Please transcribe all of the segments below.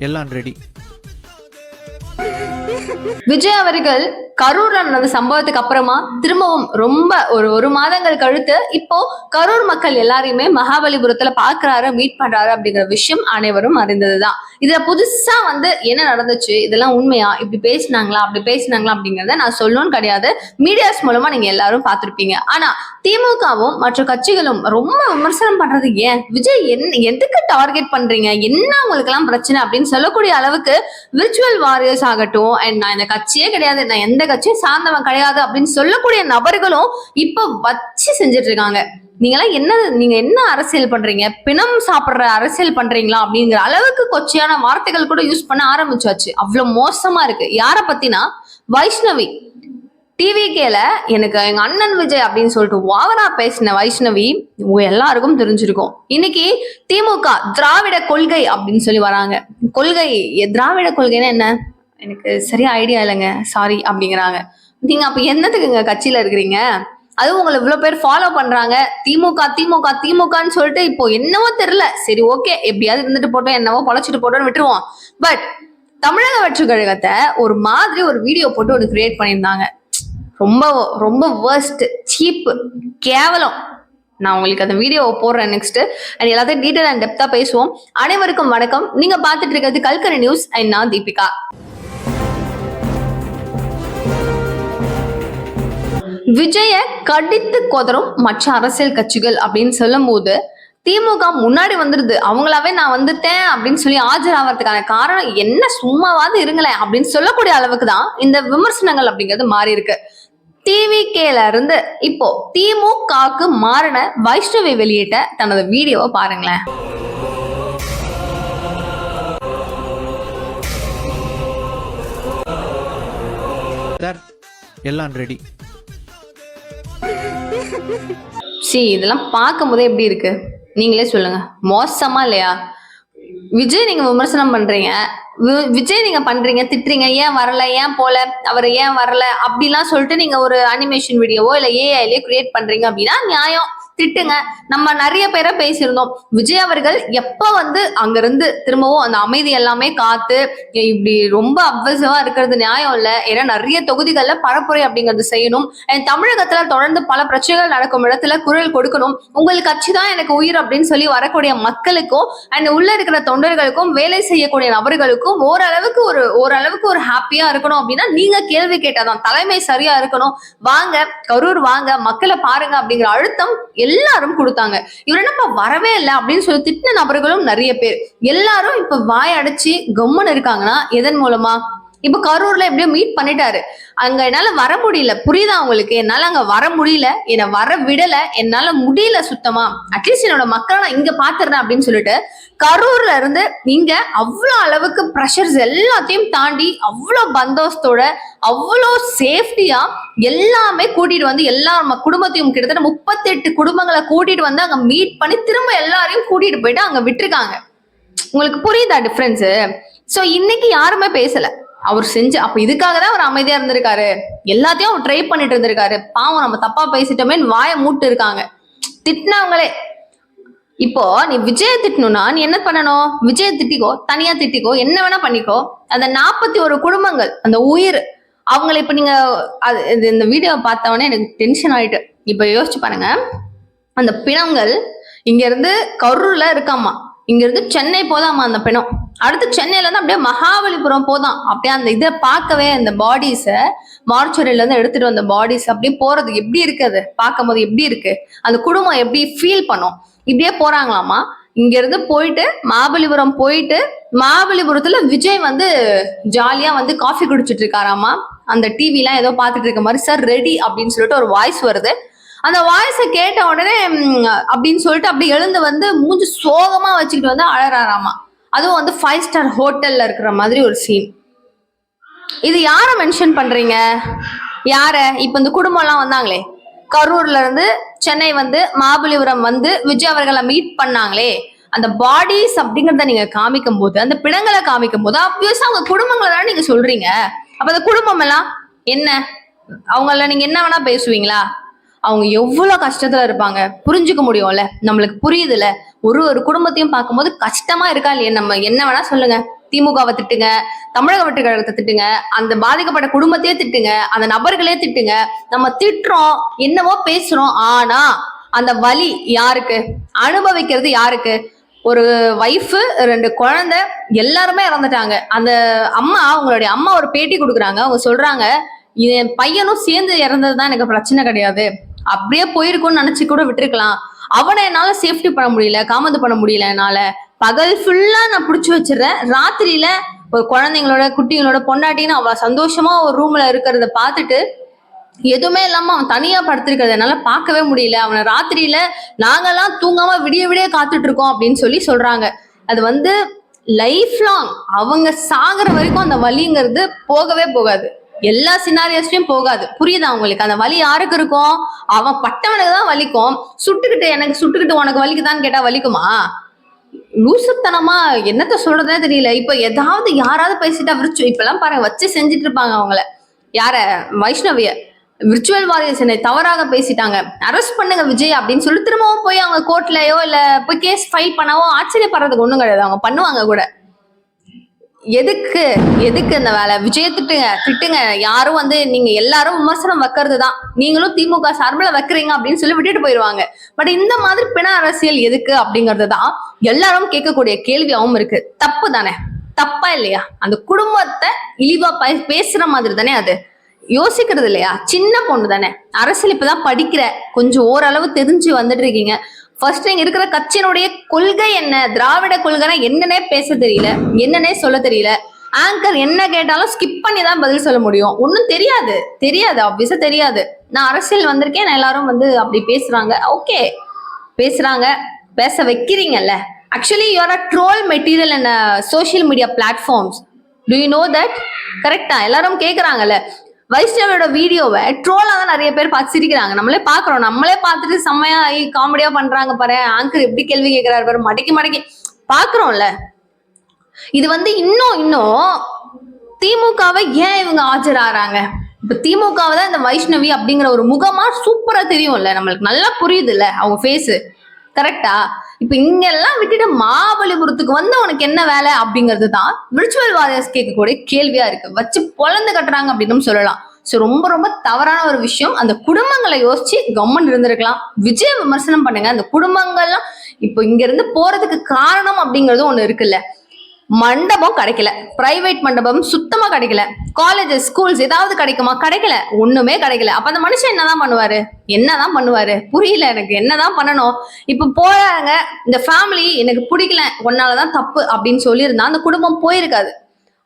எல்லாம் ரெடி விஜய் அவர்கள் கரூர்ல நடந்த சம்பவத்துக்கு அப்புறமா திரும்பவும் ரொம்ப ஒரு ஒரு மாதங்கள் கழுத்து இப்போ கரூர் மக்கள் எல்லாரையுமே மகாபலிபுரத்துல பாக்குறாரு மீட் பண்றாரு அப்படிங்கிற விஷயம் அனைவரும் அறிந்ததுதான். இதுல புதுசா வந்து என்ன நடந்துச்சு? இதெல்லாம் உண்மையா? இப்படி பேசினாங்களா? அப்படி பேசினாங்களா அப்படிங்கறத நான் சொல்லணும்னு கிடையாது. மீடியாஸ் மூலமா நீங்க எல்லாரும் பார்த்திருப்பீங்க. ஆனா திமுகவும் மற்ற கட்சிகளும் ரொம்ப விமர்சனம் பண்றது ஏன்? விஜய் என் எதுக்கு டார்கெட் பண்றீங்க? என்ன உங்களுக்கு எல்லாம் பிரச்சனை அப்படின்னு சொல்லக்கூடிய அளவுக்கு விர்ச்சுவல் வாரியர்ஸ் ஆகட்டும். அண்ட் நான் இந்த கட்சியே கிடையாது. நான் எந்த கட்சி சார்ந்தவன் கிடையாது அப்படின்னு சொல்லக்கூடிய நபர்களும் இப்ப வச்சு செஞ்சுட்டு இருக்காங்க நீங்களாம் என்ன நீங்க என்ன அரசியல் பண்றீங்க? பிணம் சாப்பிடுற அரசியல் பண்றீங்களா? அப்படிங்கிற அளவுக்கு கொச்சையான வார்த்தைகள் கூட யூஸ் பண்ண ஆரம்பிச்சாச்சு. அவ்வளவு மோசமா இருக்கு. யார பத்தினா? வைஷ்ணவி. டிவிகேல எனக்கு எங்க அண்ணன் விஜய் அப்படின்னு சொல்லிட்டு ஓவரா பேசின வைஷ்ணவி எல்லாருக்கும் தெரிஞ்சிருக்கும். இன்னைக்கு திமுக திராவிட கொள்கை அப்படின்னு சொல்லி வராங்க. கொள்கை திராவிட கொள்கைன்னா என்ன? எனக்கு சரியா ஐடியா இல்லைங்க. சாரி அப்படிங்கிறாங்க. நீங்க அப்ப என்னத்துக்குங்க கட்சியில இருக்கிறீங்க? அதுவும் உங்களை இவ்வளவு பேர் ஃபாலோ பண்றாங்க. திமுக திமுக திமுகன்னு சொல்லிட்டு இப்போ என்னவோ தெரியல. சரி ஓகே எப்படியாவது இருந்துட்டு போட்டோம் என்னவோ பொழைச்சிட்டு போட்டோம்னு விட்டுருவோம். பட் தமிழக வெற்றி கழகத்தை ஒரு மாதிரி ஒரு வீடியோ போட்டு ஒன்று கிரியேட் பண்ணியிருந்தாங்க. ரொம்ப ரொம்ப வேர்ஸ்ட் சீப் கேவலம். நான் உங்களுக்கு அந்த வீடியோவை போடுறேன் நெக்ஸ்ட் அண்ட் எல்லாத்தையும் டீட்டெயில் அண்ட் டெப்தா பேசுவோம். அனைவருக்கும் வணக்கம். நீங்க பார்த்துட்டு இருக்கிறது கல்கரி நியூஸ் அண்ட் நான் தீபிகா விஜய கடித்து கொதரும் மற்ற அரசியல் கட்சிகள் அப்படின்னு சொல்லும் போது திமுக முன்னாடி வந்துருது. அவங்களாவே நான் வந்துட்டேன் அப்படின்னு சொல்லி ஆஜராகிறதுக்கான காரணம் என்ன? சும்மாவாது இருங்களேன் அப்படின்னு சொல்லக்கூடிய அளவுக்கு தான் இந்த விமர்சனங்கள் அப்படிங்கிறது மாறி இருக்கு டிவிகேல இருந்து இப்போ திமுகவுக்கு மாறின வைஷ்ணவி வெளியிட்ட தனது வீடியோவை பாருங்களேன். எல்லாம் ரெடி சி இதெல்லாம் பார்க்கும் போதே எப்படி இருக்கு? நீங்களே சொல்லுங்க. மோசமா இல்லையா? விஜய் நீங்க விமர்சனம் பண்றீங்க. வி- விஜய் நீங்க பண்றீங்க திட்டுறீங்க. ஏன் வரல ஏன் போல? அவர் ஏன் வரல? அப்படிலாம் சொல்லிட்டு நீங்க ஒரு அனிமேஷன் வீடியோவோ இல்ல ஏஐலயே கிரியேட் பண்றீங்க அப்படின்னா நியாயம். திட்டுங்க. நம்ம நிறைய பேரை பேசியிருந்தோம். விஜய் அவர்கள் எப்ப வந்து அங்கிருந்து திரும்பவும் அந்த அமைதி எல்லாமே காத்து இப்படி ரொம்ப அவ்வசவா இருக்கிறது நியாயம் இல்ல. ஏன்னா நிறைய தொகுதிகள்ல பரப்புரை அப்படிங்கிறது செய்யணும். தமிழகத்துல தொடர்ந்து பல பிரச்சனைகள் நடக்கும் இடத்துல குரல் கொடுக்கணும். உங்கள் கட்சி தான் எனக்கு உயிர் அப்படின்னு சொல்லி வரக்கூடிய மக்களுக்கும் அண்ட் உள்ள இருக்கிற தொண்டர்களுக்கும் வேலை செய்யக்கூடிய நபர்களுக்கும் ஓரளவுக்கு ஒரு ஓரளவுக்கு ஒரு ஹாப்பியா இருக்கணும் அப்படின்னா நீங்க கேள்வி கேட்டாதான். தலைமை சரியா இருக்கணும். வாங்க கரூர் வாங்க மக்களை பாருங்க அப்படிங்கிற அழுத்தம் எல்லாரும் கொடுத்தாங்க. இவர் என்னப்பா வரவே இல்லை அப்படின்னு சொல்லி திட்டின நபர்களும் நிறைய பேர். எல்லாரும் இப்ப வாய் அடைச்சு கம்முன்னு இருக்காங்கன்னா எதன் மூலமா? இப்ப கரூர்ல எப்படியோ மீட் பண்ணிட்டாரு. அங்க என்னால வர முடியல. புரியுதா உங்களுக்கு? என்னால அங்க வர முடியல. என்னை வர விடல. என்னால முடியல சுத்தமா. அட்லீஸ்ட் என்னோட மக்களை நான் இங்க பாத்துறேன் அப்படின்னு சொல்லிட்டு கரூர்ல இருந்து இங்க அவ்வளோ அளவுக்கு ப்ரெஷர்ஸ் எல்லாத்தையும் தாண்டி அவ்வளோ பந்தோஸ்தோட அவ்வளோ சேஃப்டியா எல்லாமே கூட்டிட்டு வந்து எல்லா நம்ம குடும்பத்தையும் கிட்டத்தட்ட முப்பத்தெட்டு குடும்பங்களை கூட்டிட்டு வந்து அங்க மீட் பண்ணி திரும்ப எல்லாரையும் கூட்டிட்டு போயிட்டு அங்க விட்டுருக்காங்க. உங்களுக்கு புரியுதா டிஃபரன்ஸ் சோ இன்னைக்கு யாருமே பேசல. அவர் செஞ்சு அப்ப இதுக்காக தான் அவர் அமைதியா இருந்திருக்காரு. எல்லாத்தையும் அவர் ட்ரை பண்ணிட்டு இருந்திருக்காரு. பாவம் நம்ம தப்பா பேசிட்டோமே வாயை மூட்டு இருக்காங்க. திட்டினவங்களே இப்போ நீ விஜய திட்டணும்னா நீ என்ன பண்ணணும்? விஜய திட்டிக்கோ தனியா திட்டிக்கோ என்ன வேணா பண்ணிக்கோ. அந்த நாற்பத்தி ஒரு குடும்பங்கள் அந்த உயிர் அவங்களை இப்ப நீங்க அது இந்த வீடியோவை பார்த்தவொடனே எனக்கு டென்ஷன் ஆயிட்டு. இப்ப யோசிச்சு பாருங்க. அந்த பிணங்கள் இங்க இருந்து கரூர்ல இருக்காமா? இங்கிருந்து சென்னை போதாமா அந்த பெணம் அடுத்து சென்னையில இருந்து அப்படியே மகாபலிபுரம் போதாம் அப்படியே அந்த இதை பார்க்கவே அந்த பாடிஸ மார்ச்சுரியில இருந்து எடுத்துட்டு வந்த பாடிஸ் அப்படியே போறது எப்படி இருக்கு அது? பார்க்கும்போது எப்படி இருக்கு? அந்த குடும்பம் எப்படி ஃபீல் பண்ணும்? இப்படியே போறாங்களாமா? இங்க இருந்து போயிட்டு மகாபலிபுரம் போயிட்டு மகாபலிபுரத்துல விஜய் வந்து ஜாலியா வந்து காஃபி குடிச்சிட்டு இருக்காராமா? அந்த டிவிலாம் ஏதோ பார்த்துட்டு இருக்க மாதிரி சார் ரெடி அப்படின்னு சொல்லிட்டு ஒரு வாய்ஸ் வருது. அந்த வாய்ஸை கேட்ட உடனே அப்படின்னு சொல்லிட்டு அப்படி எழுந்து வந்து மூஞ்சி சோகமா வச்சுக்கிட்டு வந்து அழறாராமா. அதுவும் வந்து ஃபைவ் ஸ்டார் ஹோட்டல்ல இருக்கிற மாதிரி ஒரு சீன் இது யார மென்ஷன் பண்றீங்க? யார? இப்ப இந்த குடும்பம்லாம் வந்தாங்களே. கரூர்ல இருந்து சென்னை வந்து மாபலிபுரம் வந்து விஜய் அவர்களை மீட் பண்ணாங்களே. அந்த பாடிஸ் அப்படிங்கறத நீங்க காமிக்கும் போது அந்த பிணங்களை காமிக்கும் போது அப்வியஸா அவங்க குடும்பங்களை தானே நீங்க சொல்றீங்க. அப்ப அந்த குடும்பம் எல்லாம் என்ன? அவங்கள நீங்க என்ன வேணா பேசுவீங்களா? அவங்க எவ்வளவு கஷ்டத்துல இருப்பாங்க? புரிஞ்சுக்க முடியும்ல? நம்மளுக்கு புரியுதுல? ஒரு ஒரு குடும்பத்தையும் பார்க்கும்போது கஷ்டமா இருக்கா இல்லையா? நம்ம என்ன வேணா சொல்லுங்க. திமுகவை திட்டுங்க தமிழக வெற்றி கழகத்தை திட்டுங்க அந்த பாதிக்கப்பட்ட குடும்பத்தையே திட்டுங்க அந்த நபர்களே திட்டுங்க. நம்ம திட்டுறோம் என்னவோ பேசுறோம் ஆனா அந்த வலி யாருக்கு? அனுபவிக்கிறது யாருக்கு? ஒரு ஒய்ஃபு ரெண்டு குழந்தை எல்லாருமே இறந்துட்டாங்க. அந்த அம்மா அவங்களுடைய அம்மா ஒரு பேட்டி கொடுக்குறாங்க. அவங்க சொல்றாங்க என் பையனும் சேர்ந்து இறந்தது தான் எனக்கு பிரச்சனை கிடையாது. அப்படியே போயிருக்கும்னு நினைச்சு கூட விட்டுருக்கலாம். அவனை என்னால சேஃப்டி பண்ண முடியல காமந்து பண்ண முடியல என்னால. பகல் ஃபுல்லா நான் புடிச்சு வச்சிடுறேன். ராத்திரியில ஒரு குழந்தைங்களோட குட்டிங்களோட பொண்டாட்டின்னு அவ சந்தோஷமா ஒரு ரூம்ல இருக்கிறத பார்த்துட்டு எதுவுமே இல்லாம அவன் தனியா படுத்திருக்கிறத என்னால பார்க்கவே முடியல. அவனை ராத்திரியில நாங்கெல்லாம் தூங்காம விடிய விடிய காத்துட்டு இருக்கோம் அப்படின்னு சொல்லி சொல்றாங்க. அது வந்து லைஃப் லாங் அவங்க சாகுற வரைக்கும் அந்த வலிங்கிறது போகவே போகாது. எல்லா சினாரியஸ்லயும் போகாது. புரியுதா அவங்களுக்கு அந்த வலி யாருக்கு இருக்கும்? அவன் பட்டவனுக்கு தான் வலிக்கும். சுட்டுக்கிட்டு எனக்கு சுட்டுக்கிட்டு உனக்கு வலிக்குதான்னு கேட்டா வலிக்குமா? லூசுத்தனமா என்னத்த சொல்றதுனே தெரியல. இப்ப ஏதாவது யாராவது பேசிட்டா விரிச்சு இப்பெல்லாம் பாருங்க வச்சு செஞ்சுட்டு இருப்பாங்க அவங்கள. யார? வைஷ்ணவிய. விர்ச்சுவல் வாரியர்ஸ் என்னை தவறாக பேசிட்டாங்க. அரெஸ்ட் பண்ணுங்க விஜய் அப்படின்னு சொல்லி திரும்பவும் போய் அவங்க கோர்ட்லயோ இல்ல போய் கேஸ் ஃபைல் பண்ணவோ ஆச்சரியப்படுறதுக்கு ஒண்ணும் கிடையாது. அவங்க பண்ணுவாங்க கூட. எதுக்கு? எதுக்கு இந்த வேலை? விஜய திட்டுங்க திட்டுங்க. யாரும் வந்து நீங்க எல்லாரும் விமர்சனம் வைக்கிறது தான் நீங்களும் திமுக சார்பில் வைக்கிறீங்க அப்படின்னு சொல்லி விட்டுட்டு போயிடுவாங்க. பட் இந்த மாதிரி பிண அரசியல் எதுக்கு அப்படிங்கிறது தான் எல்லாரும் கேட்கக்கூடிய கேள்வியாவும் இருக்கு. தப்பு தானே? தப்பா இல்லையா? அந்த குடும்பத்தை இழிவா பேசுற மாதிரி தானே அது. யோசிக்கிறது இல்லையா? சின்ன பொண்ணு தானே. அரசியல் இப்பதான் படிக்கிற. கொஞ்சம் ஓரளவு தெரிஞ்சு வந்துட்டு இருக்கீங்க. ஃபர்ஸ்ட் நீங்க இருக்கிற கட்சியினுடைய கொள்கை என்ன? திராவிட கொள்கைனா என்னன்னே பேச தெரியல. என்னன்னே சொல்ல தெரியல. ஆங்கர் என்ன கேட்டாலும் ஸ்கிப் பண்ணி தான் பதில் சொல்ல முடியும். ஒன்றும் தெரியாது. தெரியாது. ஆப்வியஸா தெரியாது. நான் அரசியல் வந்திருக்கேன். நான் எல்லாரும் வந்து அப்படி பேசுறாங்க. ஓகே பேசுறாங்க. பேச வைக்கிறீங்கல்ல. Actually you're a troll material and social media platforms to you know that கரெக்டா எல்லாரும் கேட்குறாங்கல்ல வைஷ்ணவியோட வீடியோவை ட்ரோலா தான் நிறைய பேர் பார்த்து சிரிக்கிறாங்க. நம்மளே பாக்குறோம் நம்மளே பார்த்துட்டு செம்மையா காமெடியா பண்றாங்க பாரு. ஆங்கர் எப்படி கேள்வி கேட்கிறாரு பாரு. மடக்கி மடக்கி. பாக்குறோம்ல இது வந்து இன்னும் இன்னும் திமுகவை ஏன் இவங்க ஆஜராகிறாங்க இப்ப திமுகவை தான் இந்த வைஷ்ணவி அப்படிங்கிற ஒரு முகமா சூப்பரா தெரியும்ல. நம்மளுக்கு நல்லா புரியுதுல்ல அவங்க ஃபேஸ் கரெக்டா இப்ப இங்கெல்லாம் விட்டுட்டு மாபலிபுரத்துக்கு வந்து உனக்கு என்ன வேலை அப்படிங்கிறது தான் விர்ச்சுவல் வாரியர்ஸ் கேட்கக்கூடிய கேள்வியா இருக்கு. வச்சு பொழந்து கட்டுறாங்க அப்படின்னு சொல்லலாம். ஸோ ரொம்ப ரொம்ப தவறான ஒரு விஷயம். அந்த குடும்பங்களை யோசிச்சு கவர்மெண்ட் இருந்திருக்கலாம். விஜய் விமர்சனம் பண்ணுங்க. அந்த குடும்பங்கள்லாம் இப்போ இங்க இருந்து போறதுக்கு காரணம் அப்படிங்கறதும் ஒண்ணு இருக்குல்ல. மண்டபம் கிடைக்கல. பிரைவேட் மண்டபம் சுத்தமா கிடைக்கல. காலேஜஸ் ஸ்கூல்ஸ் ஏதாவது கிடைக்குமா? கிடைக்கல. ஒண்ணுமே கிடைக்கல. அப்ப அந்த மனுஷன் என்னதான் பண்ணுவாரு? என்னதான் பண்ணுவாரு? புரியல எனக்கு. என்னதான் பண்ணணும்? இப்ப போறாங்க. இந்த ஃபேமிலி எனக்கு பிடிக்கல. உன்னாலதான் தப்பு அப்படின்னு சொல்லியிருந்தா அந்த குடும்பம் போயிருக்காது.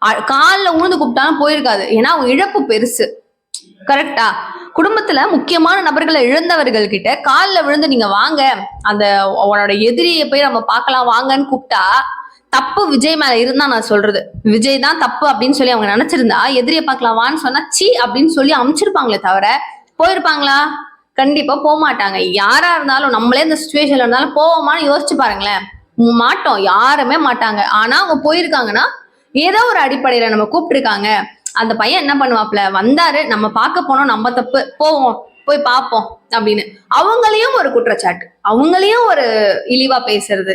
அ- உழுந்து கூப்பிட்டாலும் போயிருக்காது. ஏன்னா அவங்க இழப்பு பெருசு. கரெக்டா குடும்பத்துல முக்கியமான நபர்களை இழந்தவர்கள் கிட்ட காலில் விழுந்து நீங்க வாங்க. அந்த உன்னோட எதிரியை போய் நம்ம பார்க்கலாம். வாங்கன்னு கூப்பிட்டா தப்பு விஜய் மேல இருந்தா நான் சொல்றது. விஜய் தான் தப்பு அப்படின்னு சொல்லி அவங்க நினைச்சிருந்தா எதிரியை பார்க்கலாம் வான்னு சொன்னா சி அப்படின்னு சொல்லி அமுச்சிருப்பாங்களே தவிர போயிருப்பாங்களா? கண்டிப்பா போக மாட்டாங்க. யாரா இருந்தாலும் நம்மளே இந்த சுச்சுவேஷன்ல இருந்தாலும் போவோமான்னு யோசிச்சு பாருங்களேன். மாட்டோம். யாருமே மாட்டாங்க. ஆனா அவங்க போயிருக்காங்கன்னா ஏதோ ஒரு அடிப்படையில நம்ம கூப்பிட்டுருக்காங்க. அந்த பையன் என்ன பண்ணுவாப்ல வந்தாரு. நம்ம பார்க்க போனோம். நம்ம தப்பு. போவோம். போய் பார்ப்போம் அப்படின்னு. அவங்களையும் ஒரு குற்றச்சாட்டு. அவங்களையும் ஒரு இழிவா பேசுறது.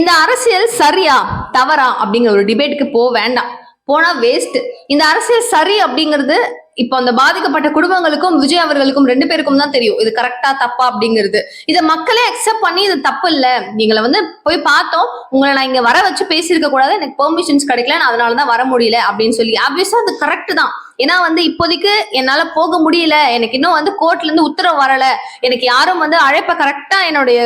இந்த அரசியல் சரியா தவறா அப்படிங்கிற ஒரு டிபேட்டுக்கு போக வேண்டாம். போனா வேஸ்ட் இந்த அரசியல் சரி அப்படிங்கிறது இப்போ அந்த பாதிக்கப்பட்ட குடும்பங்களுக்கும் விஜய் அவர்களுக்கும் ரெண்டு பேருக்கும் தான் தெரியும். இது கரெக்டா தப்பா அப்படிங்கிறது. இதை மக்களே அக்செப்ட் பண்ணி இது தப்பு இல்ல. நீங்களை வந்து போய் பார்த்தோம். உங்களை நான் இங்க வர வச்சு பேசியிருக்க கூடாது. எனக்கு பெர்மிஷன்ஸ் கிடைக்கல. நான் அதனாலதான் வர முடியல அப்படின்னு சொல்லி ஆப்வியஸா அது கரெக்ட் தான். ஏன்னா வந்து இப்போதைக்கு என்னால போக முடியல. எனக்கு இன்னும் வந்து கோர்ட்ல இருந்து உத்தரவு வரல. எனக்கு யாரும் வந்து அழைப்ப கரெக்டா என்னுடைய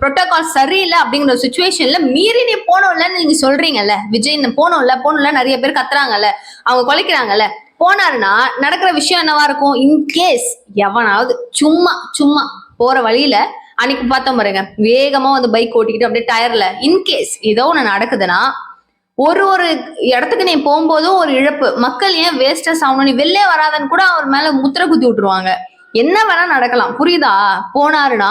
ப்ரோட்டோகால் சரியில்லை அப்படிங்கிற சுச்சுவேஷன்ல மீறி நீ போனோம்லன்னு நீங்க சொல்றீங்கல்ல. விஜய் போனோம்ல போனோம்ல நிறைய பேர் கத்துறாங்கல்ல. அவங்க குலைக்கிறாங்கல்ல. போனாருன்னா நடக்கிற விஷயம் என்னவா இருக்கும்? இன்கேஸ் எவனாவது சும்மா சும்மா போற வழியில அன்னைக்கு பார்த்தோம் பாருங்க. வேகமா வந்து பைக் ஓட்டிக்கிட்டு அப்படியே டயர்ல இன்கேஸ் ஏதோ ஒண்ணு நடக்குதுன்னா ஒரு ஒரு இடத்துக்கு நீ போகும்போதும் ஒரு இழப்பு. மக்கள் ஏன் வேஸ்டஸ் ஆகணும் நீ வெளிலே வராதன்னு கூட அவர் மேல முத்திரை குத்தி விட்டுருவாங்க. என்ன வேணா நடக்கலாம். புரியுதா? போனாருன்னா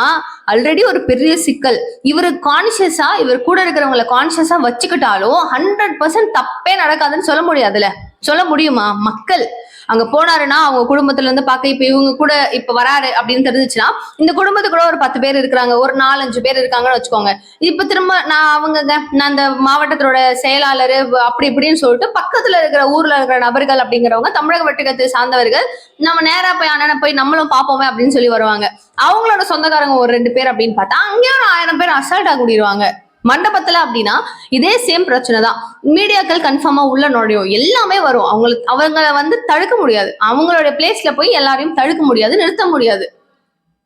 ஆல்ரெடி ஒரு பெரிய சிக்கல். இவர் கான்சியஸா இவர் கூட இருக்கிறவங்களை கான்சியஸா வச்சுக்கிட்டாலும் ஹண்ட்ரட் பர்சன்ட் தப்பே நடக்காதுன்னு சொல்ல முடியாதுல்ல? சொல்ல முடியுமா? மக்கள். அங்க போனாருன்னா அவங்க குடும்பத்துல இருந்து பார்க்க இப்ப இவங்க கூட இப்ப வராரு அப்படின்னு தெரிஞ்சுச்சுன்னா இந்த குடும்பத்துக்குள்ள ஒரு பத்து பேர் இருக்கிறாங்க. ஒரு நாலஞ்சு பேர் இருக்காங்கன்னு வச்சுக்கோங்க. இப்ப திரும்ப நான் அவங்கங்க நான் அந்த மாவட்டத்தோட செயலாளர் அப்படி இப்படின்னு சொல்லிட்டு பக்கத்துல இருக்கிற ஊர்ல இருக்கிற நபர்கள் அப்படிங்கிறவங்க தமிழக வெட்டுக்கத்தை சார்ந்தவர்கள் நம்ம நேரா போய் அண்ணனை போய் நம்மளும் பார்ப்போமே அப்படின்னு சொல்லி வருவாங்க. அவங்களோட சொந்தக்காரங்க ஒரு ரெண்டு பேர் அப்படின்னு பார்த்தா அங்கேயும் ஒரு ஆயிரம் பேர் அசால்ட்டா கூடிடுவாங்க மண்டபத்துல அப்படின்னா இதே சேம் பிரச்சனை தான் மீடியாக்கள் கன்ஃபார்மா உள்ள நுழையும். எல்லாமே வரும். அவங்களுக்கு அவங்கள வந்து தடுக்க முடியாது. அவங்களோட பிளேஸ்ல போய் எல்லாரையும் தடுக்க முடியாது நிறுத்த முடியாது.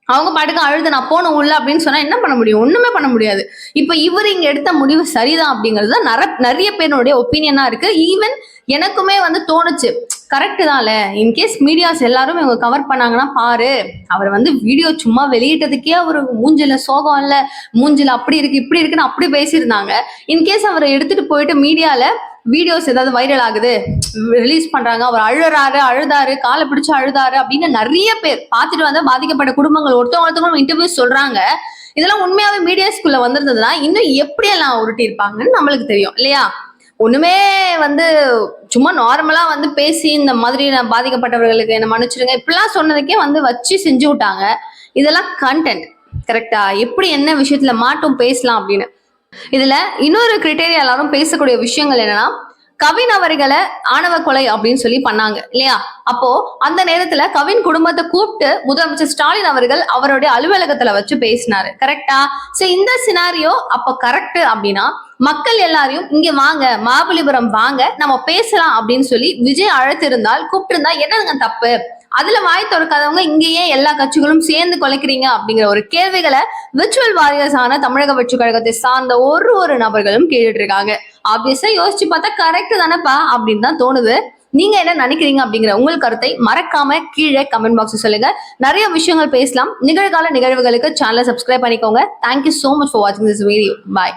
அவங்க பாட்டுக்கு அழுது நான் போன உள்ள அப்படின்னு சொன்னா என்ன பண்ண முடியும்? ஒண்ணுமே பண்ண முடியாது. இப்ப இவர் இங்க எடுத்த முடிவு சரிதான் அப்படிங்கிறது தான் நிறைய பேருடைய ஒப்பீனியனா இருக்கு. ஈவன் எனக்குமே வந்து தோணுச்சு. கரெக்டு தான்ல. இன்கேஸ் மீடியாஸ் எல்லாரும் இவங்க கவர் பண்ணாங்கன்னா பாரு. அவர் வந்து வீடியோ சும்மா வெளியிட்டதுக்கே அவர் மூஞ்சில சோகம் இல்ல. மூஞ்சில அப்படி இருக்கு இப்படி இருக்குன்னு அப்படி பேசியிருந்தாங்க. இன்கேஸ் அவரை எடுத்துட்டு போயிட்டு மீடியால வீடியோஸ் ஏதாவது வைரல் ஆகுது ரிலீஸ் பண்றாங்க அவர் அழுறாரு அழுதாரு காலை பிடிச்சு அழுதாரு அப்படின்னு நிறைய பேர் பார்த்துட்டு வந்து பாதிக்கப்பட்ட குடும்பங்கள் ஒருத்தவங்க ஒருத்தவங்க இன்டர்வியூ சொல்றாங்க. இதெல்லாம் உண்மையாவே மீடியாஸ்குள்ள வந்திருந்ததுன்னா இன்னும் எப்படியெல்லாம் உருட்டி இருப்பாங்கன்னு நம்மளுக்கு தெரியும் இல்லையா? ஒண்ணுமே வந்து சும்மா நார்மலா வந்து பேசி இந்த மாதிரி நான் பாதிக்கப்பட்டவர்களுக்கு என்ன மன்னிச்சிடுங்க. இப்படிலாம் சொன்னதுக்கே வந்து வச்சு செஞ்சு விட்டாங்க. இதெல்லாம் கண்டென்ட் கரெக்டா எப்படி என்ன விஷயத்துல மாட்டும் பேசலாம் அப்படின்னு. இதுல இன்னொரு கிரிட்டேரியா எல்லாரும் பேசக்கூடிய விஷயங்கள் என்னன்னா கவின் அவர்களை ஆணவ கொலை அப்படின்னு சொல்லி பண்ணாங்க இல்லையா? அப்போ அந்த நேரத்துல கவின் குடும்பத்தை கூப்பிட்டு முதலமைச்சர் ஸ்டாலின் அவர்கள் அவருடைய அலுவலகத்துல வச்சு பேசினாரு. கரெக்டா சோ இந்த சினாரியோ அப்ப கரெக்ட் அப்படின்னா மக்கள் எல்லாரையும் இங்க வாங்க மகாபலிபுரம் வாங்க நம்ம பேசலாம் அப்படின்னு சொல்லி விஜய் அழைத்திருந்தால் கூப்பிட்டிருந்தா என்னங்க தப்பு? அதுல வாய் திறக்காதவங்க இங்கேயே எல்லா கட்சிகளும் சேர்ந்து கொலைக்கிறீங்க அப்படிங்கிற ஒரு கேள்விகளை விர்ச்சுவல் வாரியர்ஸ் ஆன தமிழக வெற்றி கழகத்தை சார்ந்த ஒரு ஒரு நபர்களும் கேட்டுட்டு இருக்காங்க. ஆப்வியஸா யோசிச்சு பார்த்தா கரெக்ட் தானேப்பா அப்படின்னு தான் தோணுது. நீங்க என்ன நினைக்கிறீங்க அப்படிங்கிற உங்கள் கருத்தை மறக்காம கீழே கமெண்ட் பாக்ஸ் சொல்லுங்க. நிறைய விஷயங்கள் பேசலாம். நிகழ்கால நிகழ்வுகளுக்கு சேனலை சப்ஸ்கிரைப் பண்ணிக்கோங்க. Thank you so much for வாட்சிங் திஸ் வீடியோ பாய்